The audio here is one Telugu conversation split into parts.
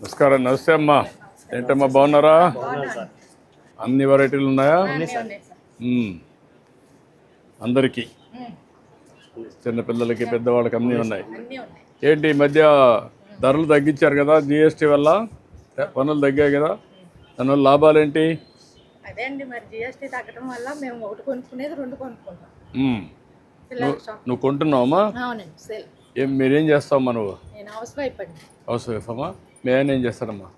నమస్కారం నమస్తే అమ్మా. ఏంటమ్మా బాగున్నారా? అన్ని వెరైటీలు ఉన్నాయా. అందరికీ. చిన్నపిల్లలకి పెద్దవాళ్ళకి అన్నీ ఉన్నాయి. ఏంటి ఈ మధ్య ధరలు తగ్గించారు కదా జిఎస్టీ వల్ల? పనులు తగ్గాయి కదా? దానివల్ల లాభాలు ఏంటి అదే అండి మరి జిఎస్టీ తగ్గడం వల్ల మేము ఒకటి కొనుక్కునేది రెండు కొనుక్కుంటాం. మ్మ్. పిల్లల షాప్. నువ్వు కొంటున్నావమ్మా ఏం మీరేం చేస్తావమ్మా నువ్వు? నేను హౌస్ వైఫ్ అండి. హౌస్ వైఫ్ అమ్మా? మేము ఏం చేస్తారమ్మా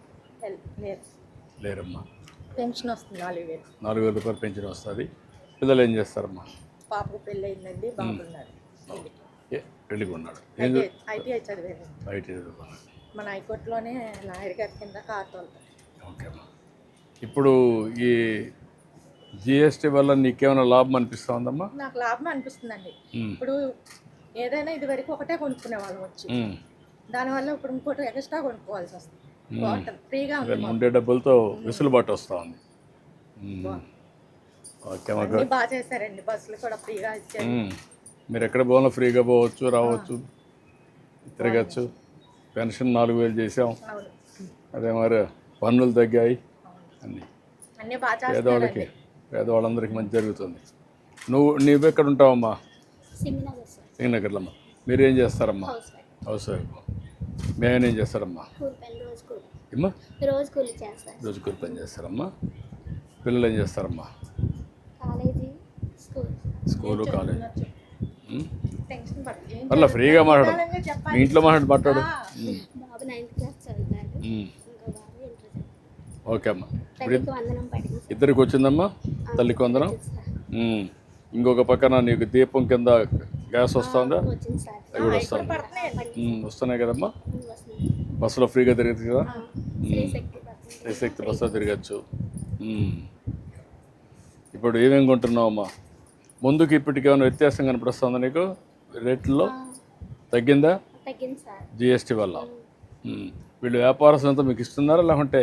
లేరమ్మా. పెన్షన్ వస్తుంది నాలుగు వేలు. నాలుగు వేల రూపాయలు పెంచిన వస్తుంది. పిల్లలు ఏం చేస్తారమ్మా? పాపకు పెళ్ళి అయిందండి బాగున్నారు పెళ్ళికి ఉన్నాడు ఐటీఐ చదివాను చదువుకున్నాడు. మన హైకోర్టులోనే లాయర్ గారి కింద కార్ తోలుతాను ఓకే అమ్మా. ఇప్పుడు ఈ జిఎస్టీ వల్ల నీకేమైనా లాభం అనిపిస్తా ఉందమ్మా? నాకు లాభం అనిపిస్తుందండి. ఇప్పుడు ఏదైనా ఇది వరకు ఒకటే కొనుక్కునే వాళ్ళం వచ్చి. దానివల్ల ఇప్పుడు ఇంకోటి ఎక్స్ట్రా కొనుక్కోవాల్సి వస్తుంది. బాగుంటుంది ఫ్రీగా ఉంది ఉండే డబ్బులతో వెసులుబాటు వస్తూ ఉంది. మ్మ్. ఓకే బాగా చేశారండి బస్సులు కూడా ఫ్రీగా ఇచ్చారు. మీరు ఎక్కడ పోవాలో ఫ్రీగా పోవచ్చు రావచ్చు తిరగచ్చు. పెన్షన్ నాలుగు వేలు చేసాం. అదే మరి పన్నులు తగ్గాయి. అన్నీ. పేదవాళ్ళకి పేదవాళ్ళందరికీ మంచి జరుగుతుంది. నువ్వు నువ్వు ఎక్కడ ఉంటావమ్మా సింగనగర్లో అమ్మా మీరేం చేస్తారమ్మా? వైఫ్ మేమేం ఏం చేస్తారమ్మా ఏమ్మా? రోజు కూలి చేస్తారు రోజు కూలి పని చేస్తారమ్మా. పిల్లలు ఏం చేస్తారమ్మా? College school. School college. పర్లే ఫ్రీగా మాట్లాడు. మీ ఇంట్లో మాట్లాడు మాట్లాడు. ఓకే అమ్మా. ఇద్దరికి వచ్చిందమ్మా? తల్లికి వందనం. ఇంకొక పక్కన నీకు దీపం కింద గ్యాస్ వస్తుందా? అవి కూడా వస్తుంది. వస్తున్నాయి కదమ్మా? బస్సులో ఫ్రీగా తిరగచ్చు కదా? స్త్రీ శక్తి పడుతుంది శక్తి బస్సులో తిరగచ్చు. ఇప్పుడు ఏమేమి కొంటున్నావమ్మా? ముందుకి ఇప్పటికి ఏమైనా వ్యత్యాసం కనపడుస్తుందా నీకు? రేట్లలో తగ్గిందా? జిఎస్టీ వల్ల. వీళ్ళు వ్యాపారస్తులంతా మీకు ఇస్తున్నారా లేకుంటే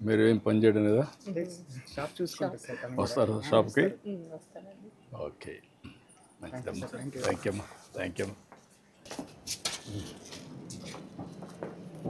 మీరు ఏం పని చేయడం లేదా? షాప్ చూసుకుంటారు వస్తారు షాప్కి? ఓకే. మంచిదమ్మా. థ్యాంక్ యూ అమ్మా. థ్యాంక్ యూ అమ్మా.